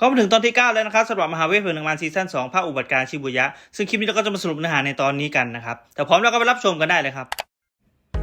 ก็มาถึงตอนที่ 9 แล้วนะครับสำหรับมหาเวทเพลิงหนึ่งมันซีซั่น2ภาคอุบัติการชิบุยะ ซึ่งคลิปนี้เราก็จะมาสรุปเนื้อหาในตอนนี้กันนะครับ แต่พร้อมแล้วก็ไปรับชมกันได้เลยครับ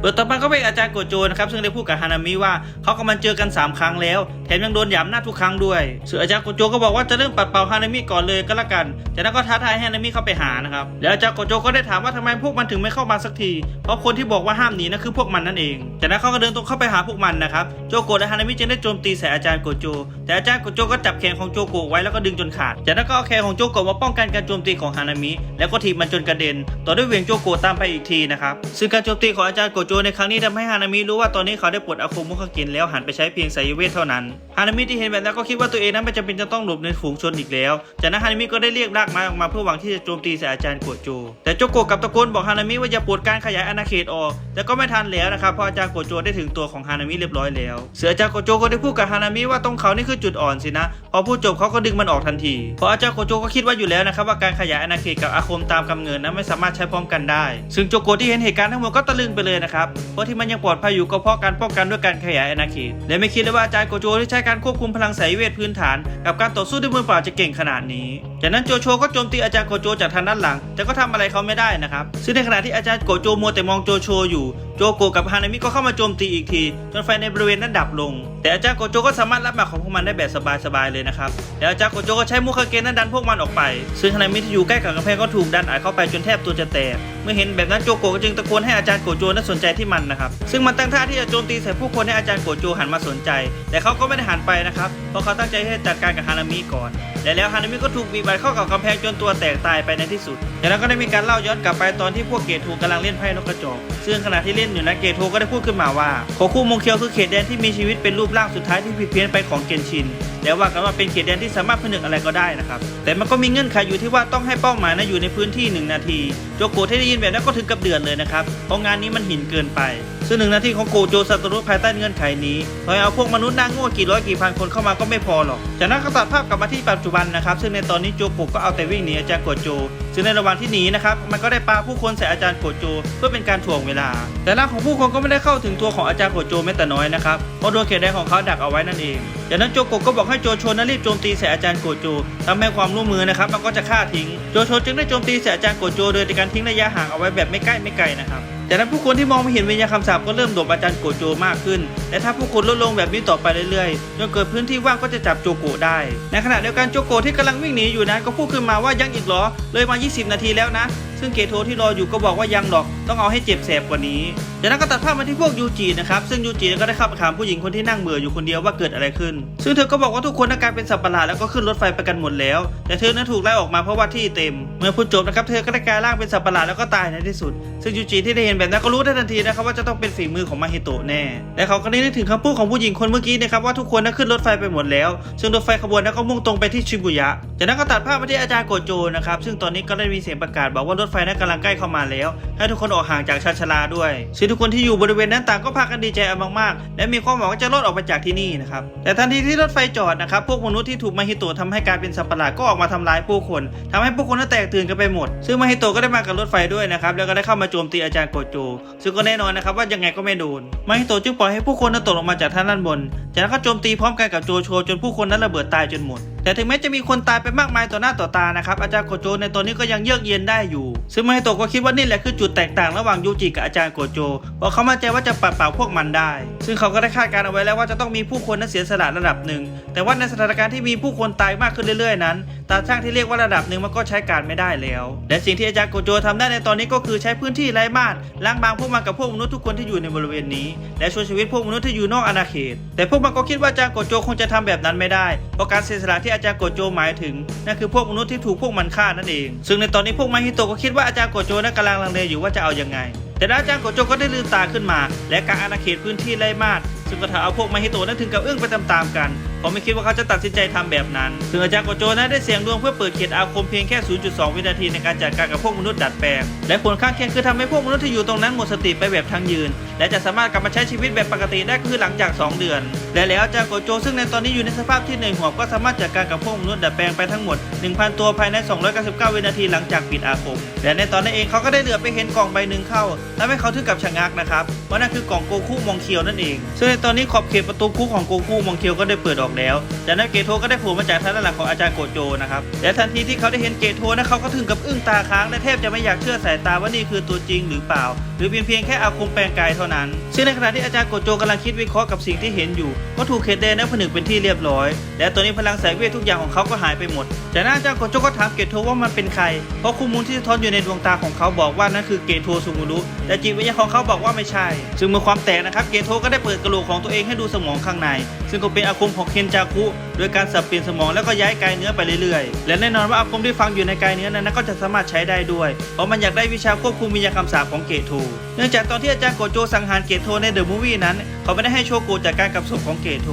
เปิดต่อมาก็เป็นอาจารย์โกโจนะครับซึ่งได้พูดกับฮานามิว่าเขากำลังเจอกัน 3 ครั้งแล้ว แถมยังโดนหยามหน้าทุกครั้งด้วยส่วนอาจารย์โกโจก็บอกว่าจะเริ่มปัดเป่าฮานามิก่อนเลยก็แล้วกันจากนั้นก็ท้าทายให้ฮานามิเข้าไปหานะครับแล้วอาจารย์โกโจก็ได้ถามว่าทำไมพวกมันถึงไม่เข้ามาสักที เพราะคนที่บอกว่าห้ามหนีนั่นคือพวกมันนั่นเองจากนั้นเขาก็เดินตรงเข้าไปหาพวกมันนะครับโจโกะและฮานามิจึงได้โจมตีใส่อาจารย์โกโจ แต่อาจารย์โกโจก็จับแขนของโจโกะไว้แล้วก็ดึงจนขาด จากนั้นก็เอาแขนของโจโกะมาป้องกันการโจมตีของฮานามิแล้วก็ถีบมันจนกระเด็น ต่อด้วยเวียงโจโกตามไปอีกทีนะครับซึ่งการโจมตีของอาจารย์โกโจในครั้งนี้ทำให้ฮานามิรู้ว่าตอนนี้เขาได้ปลดอาคมมุขกินแล้วหันไปใช้เพียงไสยเวทเท่านั้นฮานามิที่เห็นแบบนั้นก็คิดว่าตัวเองนั้นไม่จำเป็นจะต้องหลบในฝูงชนอีกแล้ว จากนั้นฮานามิก็ได้เรียกรากไม้ออกมาเพื่อหวังที่จะโจมตีใส่อาจารย์โกโจ แต่โจโกกับตะโกนบอกฮานามิว่าอย่าปลดการขยายอาณาเขตออก แต่ก็ไม่ทันแล้วนะครับเพราะอาจารย์โกโจได้ถึงตัวของฮานามิเรียบร้อยแล้ว เสืออาจารย์โกโจก็ได้พูดกับฮานามิว่าตรงเขานี่คือจุดอ่อนสินะ พอพูดจบเขาก็ดึงมันออกทันที เพราะอาจารย์โกโจก็คิดว่าอยู่แล้วนะครับว่าการขยายอาณาเขตกับอาคมตามกำเนิดนั้นไม่สามารถใช้พร้อมกันได้ ซึ่งโจโกที่เห็นเหตุการณ์ทั้งหมดก็ตะลึงไปเลยนะครับเพราะที่มันยังปลอดภัยอยู่ก็เพราะการป้องกันด้วยการขยายอาณาเขตและไม่คิดเลยว่าอาจารย์โกโจที่ใช้การควบคุมพลังสายเวทพื้นฐาน กับการต่อสู้ด้วยมือเปล่าจะเก่งขนาดนี้ จากนั้นโจโฉก็โจมตีอาจารย์โกโจจากทางด้านหลัง แต่ก็ทำอะไรเขาไม่ได้นะครับซึ่งในขณะที่อาจารย์โกโจมัวแต่มองโจโฉอยู่โจโกกับฮานามิก็เข้ามาโจมตีอีกที จนไฟในบริเวณนั้นดับลง แต่อาจารย์โกโจก็สามารถรับหมากของพวกมันได้แบบสบายๆเลยนะครับแล้วอาจารย์โกโจก็ใช้มุคาเกนนั้นดันพวกมันออกไป ซึ่งฮานามิที่อยู่ใกล้กับกำแพงก็ถูกดันอัดเข้าไปจนแทบตัวจะแตก เมื่อเห็นแบบนั้นโจโกะจึงตะโกนให้อาจารย์โกโจนั้นสนใจที่มันนะครับ ซึ่งมันตั้งท่าที่จะโจมตีใส่ผู้คนให้อาจารย์โกโจหันมาสนใจ แต่เขาก็ไม่ได้หันไปนะครับ เพราะเขาตั้งใจให้จัดการกับฮานามิก่อน และแล้วฮานามิก็ถูกบีบัดเข้ากับกำแพงจนตัวแตกตายไปในที่สุดจากนั้นก็ได้มีการเล่าย้อนกลับไปตอนที่พวกเกตูกำลังเล่นไพ่นกกระจอก ซึ่งขณะที่เล่นอยู่นั้นเกตูก็ได้พูดขึ้นมาว่าโคคุมงเคียวคือเขตแดนที่มีชีวิตเป็นรูปร่างสุดท้ายที่ผิดเพี้ยนไปของเกนชิน แล้วว่ากันว่าเป็นเขตแดนที่สามารถผนึกอะไรก็ได้นะครับ แต่มันก็มีเงื่อนไขอยู่ที่ว่าต้องให้เป้าหมายนะอยู่ในพื้นที่ 1 นาที โจโกที่ได้ยินแบบนั้นก็ถึงกับเดือดเลยนะครับ เพราะงานนี้มันหินเกินไปซึ่งหนึ่งหน้าที่ของโกโจซาโตรุภายใต้เงื่อนไขนี้พอเอาพวกมนุษย์หน้าโง่กี่ร้อยกี่พันคนเข้ามาก็ไม่พอหรอก จากนั้นก็ตัดภาพกลับมาที่ปัจจุบันนะครับซึ่งในตอนนี้โจโกะก็เอาแต่วิ่งหนีอาจารย์โกโจ ซึ่งในระหว่างที่หนีนะครับมันก็ได้ปาผู้คนใส่อาจารย์โกโจ เพื่อเป็นการถ่วงเวลา แต่ร่างของผู้คนก็ไม่ได้เข้าถึงตัวของอาจารย์โกโจแม้แต่น้อยนะครับเพราะโดนเขตแดนของเขาดักเอาไว้นั่นเองจากนั้นโจโกะก็บอกให้โจโชนั้นรีบโจมตีใส่อาจารย์โกโจทำให้ความร่วมมือนะครับมันก็จะฆ่าทิ้งโจโชจึงได้โจมตีใส่อาจารย์โกโจโดยการทิ้งระยะห่างเอาไว้แบบไม่ใกล้ไม่ไกลนะครับ จากนั้นผู้คนที่มองไม่เห็นวิญญาณคำสาปก็เริ่มโดดอาจารย์โกโจมากขึ้น และถ้าผู้คนลดลงแบบนี้ต่อไปเรื่อยๆจนเกิดพื้นที่ว่างก็จะจับโจโกได้ ในขณะเดียวกันโจโกที่กำลังวิ่งหนีอยู่นั้นก็พูดขึ้นมาว่ายังอีกเหรอ เลยมา 20 นาทีแล้วนะ ซึ่งเกโทที่รออยู่ก็บอกว่ายังหรอก ต้องเอาให้เจ็บแสบกว่านี้จากนั้นก็ตัดภาพมาที่พวกยูจินะครับ ซึ่งยูจิก็ได้เข้าไปถามผู้หญิงคนที่นั่งเบื่ออยู่คนเดียวว่าเกิดอะไรขึ้น ซึ่งเธอก็บอกว่าทุกคนอาการเป็นสัตว์ประหลาดแล้วก็ขึ้นรถไฟไปกันหมดแล้ว แต่เธอนั้นถูกไล่ออกมาเพราะว่าที่เต็ม เมื่อพูดจบนะครับเธอก็ได้กลายร่างเป็นสัตว์ประหลาดแล้วก็ตายในที่สุด ซึ่งยูจิที่ได้เห็นแบบนั้นก็รู้ได้ทันทีนะครับว่าจะต้องเป็นฝีมือของมาฮิโตะแน่ และเขาก็ได้ึกถึงคำพูดของผู้หญิงคนเมื่อกี้นะครับว่าทุกคนนั้นขึ้นรถไฟไปหมดแล้ว ซึ่งรถไฟขบวนนั้นก็มุ่งตรงไปที่ชิบุยะ จากนั้นก็ตัดภาพมาที่อาจารย์โกโจนะครับซึ่งตอนนี้ก็ได้มีเสียงประกาศบอกว่ารถไฟนั้นกำลังใกล้เข้ามาแล้ว ให้ทุกคนออกห่างจากชาชลาด้วยซึ่งทุกคนที่อยู่บริเวณนั้นต่างก็พากันดีใจมากๆ และมีความหวังว่าจะรอดออกไปจากที่นี่นะครับแต่ทันทีที่รถไฟจอดนะครับพวกมนุษย์ที่ถูกมาฮิโตะทำให้กลายเป็นสัตว์ประหลาดก็ออกมาทำร้ายผู้คนทำให้ผู้คนนั้นแตกตื่นกันไปหมด ซึ่งมาฮิโตะก็ได้มากับรถไฟด้วยนะครับแล้วก็ได้เข้ามาโจมตีอาจารย์โกโจ ซึ่งก็แน่นอนนะครับว่ายังไงก็ไม่โดนมาฮิโตะจึงปล่อยให้ผู้คนนั้นตกลงมาจากท่านด้านบน จากนั้นก็โจมตีพร้อมกันกับโจโฉจนผู้คนนั้นระเบิดตายจนหมด แต่ถึงแม้จะมีคนตายไปมากมายต่อหน้าต่อตานะครับอาจารย์โกโจในตอนนี้ก็ยังเยือกเย็นได้อยู่ ซึ่งมโตะก็คิดว่านี่แหละคือจุดแตกต่างระหว่างยูจิกับอาจารย์โกโจเพราะเขามั่นใจว่าจะปัดเป่าพวกมันได้ ซึ่งเขาก็ได้คาดการณ์เอาไว้แล้วว่าจะต้องมีผู้คนนั้นเสียสละระดับหนึ่งแต่ว่าในสถานการณ์ที่มีผู้คนตายมากขึ้นเรื่อยๆนั้นตาช่างที่เรียกว่าระดับหนึ่งมันก็ใช้การไม่ได้แล้ว และสิ่งที่อาจารย์โกโจทำได้ในตอนนี้ก็คือใช้พื้นที่ไร้ม่านล้างบางพวกมันกับพวกมนุษย์ทุกคนที่อยู่ในบริเวณนี้ และช่วยชีวิตพวกมนุษย์ที่อยู่นอกอาณาเขต แต่พวกมันก็คิดว่าอาจารย์โกโจคงจะทำแบบนั้นไม่ได้เพราะการเสียสละที่อาจารย์โกโจหมายถึงนั่นคือพวกมนุษย์ที่ถูกพวกมันฆ่านั่นเอง ซึ่งในตอนนี้พวกมาฮิโตะก็คิดว่าอาจารย์โกโจนั้นกำลังลังเลอยู่ว่าจะเอายังไง แต่แล้วอาจารย์โกโจก็ได้ลืมตาขึ้นมา และกางอาณาเขตพื้นที่ไร้มานซึ่งก็ทำเอาพวกมาฮิโตะนั้นถึงกับอึ้งไปตามๆกันเพราะไม่คิดว่าเขาจะตัดสินใจทำแบบนั้นซึ่งอาจารย์โกโจนั้นได้เสียงดวงเพื่อเปิดเขตอาคมเพียงแค่ 0.2 วินาทีในการจัดการกับพวกมนุษย์ดัดแปลง และผลข้างเคียงคือทำให้พวกมนุษย์ที่อยู่ตรงนั้นหมดสติไปแบบทั้งยืนและจะสามารถกลับมาใช้ชีวิตแบบปกติได้คือหลังจาก 2 เดือน และแล้วจารโกโจซึ่งในตอนนี้อยู่ในสภาพที่เหนื่อยหอบก็สามารถจัดการกับพวกมนุษย์ดัดแปลงไปทั้งหมด 1,000 ตัวภายใน 299 วินาทีหลังจากปิดอาคม และในตอนนั้นเองเขาก็ได้เหลือไปเห็นกล่องใบหนึ่งเข้าทำให้เขาถึงกับชะงักนะครับเพราะนั่นคือกล่องโกคุมองเคียวนั่นเอง ซึ่งในตอนนี้ขอบเขตประตูคุกของโกคุมองเคียวก็ได้เปิดออกแล้วจากนั้นเกโทก็ได้ผล่มาจากทางด้านหลังของอาจารย์โกโจนะครับและทันทีที่เขาได้เห็นเกโทนะเขาก็ถึงกับอึ้งตาค้างและแทบจะไม่อยากเชื่อสายตาว่านี่คือตัวจริงหรือเปล่า หรือเพียงเพียงแค่อาคมแปลงกายเท่านั้น ซึ่งในขณะที่อาจารย์โกโจกำลังคิดวิเคราะห์กับสิ่งที่เห็นอยู่ก็ถูกเขตแดนนั้นผนึกเป็นที่เรียบร้อย และตอนนี้พลังสายเวททุกอย่างของเขาก็หายไปหมด จากนั้นอาจารย์โกโจก็ถามเกตโทว่ามันเป็นใคร เพราะข้อมูลที่สะท้อนอยู่ในดวงตาของเขาบอกว่านั่นคือเกตโทซูมุรุแต่จิตวิญญาณของเขาบอกว่าไม่ใช่ ซึ่งเมื่อความแตกนะครับเกตโทก็ได้เปิดกระโหลกของตัวเองให้ดูสมองข้างใน ซึ่งก็เป็นอาคมของเคนจาคุโดยการสับเปลี่ยนสมองแล้วก็ย้ายกายเนื้อไปเรื่อยๆ และแน่นอนว่าอาคมที่ฝังอยู่ในกายเนื้อนั้นก็จะสามารถใช้ได้ด้วย เพราะมันอยากได้วิชาควบคุมวิญญาณคำสาปของเกตโทเนื่องจากตอนที่อาจารย์โกโจสังหารเกตโทในเดอะมูวี่นั้น เขาไม่ได้ให้โชโกจัดการกับศพของเกโท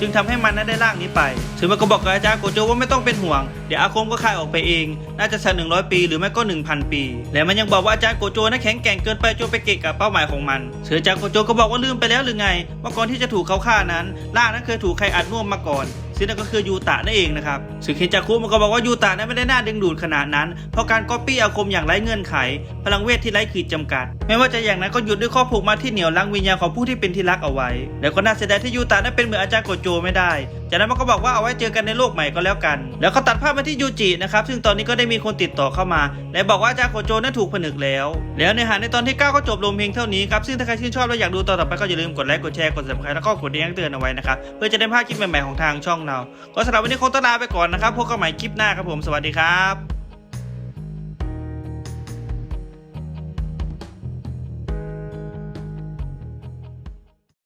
จึงทำให้มันนั้นได้ร่างนี้ไปซึ่งมันก็บอกกับอาจารย์โกโจว่าไม่ต้องเป็นห่วง เดี๋ยวอาคมก็คายออกไปเอง น่าจะสักหนึ่งร้อยปีหรือไม่ก็หนึ่งพันปี และมันยังบอกว่าอาจารย์โกโจนั้นแข็งแกร่งเกินไปจนไปเกะกับเป้าหมายของมันเสืออาจารย์โกโจก็บอกว่าลืมไปแล้วหรือไงว่าก่อนที่จะถูกเขาฆ่านั้นร่างนั้นเคยถูกใครอัดน่วมมาก่อน ซึ่งนั่นก็คือยูตะนั่นเองนะครับซึ่งเคนจาคุมันก็บอกว่ายูตะนั้นไม่ได้น่าดึงดูดขนาดนั้น เพราะการก๊อปปี้อาคมอย่างไร้เงื่อนไข พลังเวทที่ไร้ขีดจำกัด ไม่ว่าจะอย่างนั้นก็หยุดด้วยข้อผูกมัดที่เหนียวลังวิญญาณของผู้ที่เป็นที่รักเอาไว้ แล้วก็น่าเสียดายที่ยูตะนั้นเป็นเหมือนอาจารย์โกโจไม่ได้ จากนั้นมันก็บอกว่าเอาไว้เจอกันในโลกใหม่ก็แล้วกัน แล้วก็ตัดภาพมาที่ยูจินะครับ ซึ่งตอนนี้ก็ได้มีคนติดต่อเข้ามา และบอกว่าอาจารย์โกโจนั้นถูกผนึกแล้ว แล้วในหาในตอนที่ 9 ก็จบลงเพียงเท่านี้ครับ ซึ่งถ้าใครชื่นชอบและอยากดูตอนต่อไปก็อย่าลืมกดไลค์ กดแชร์ กด subscribe แล้วก็กดแจ้งเตือนเอาไว้นะครับ เพื่อจะได้พลาดคลิปใหม่ๆของทางช่องเรา ก็สำหรับวันนี้คงต้องลาไปก่อนนะครับพบกันใหม่คลิปหน้าครับผมสวัสดีครับ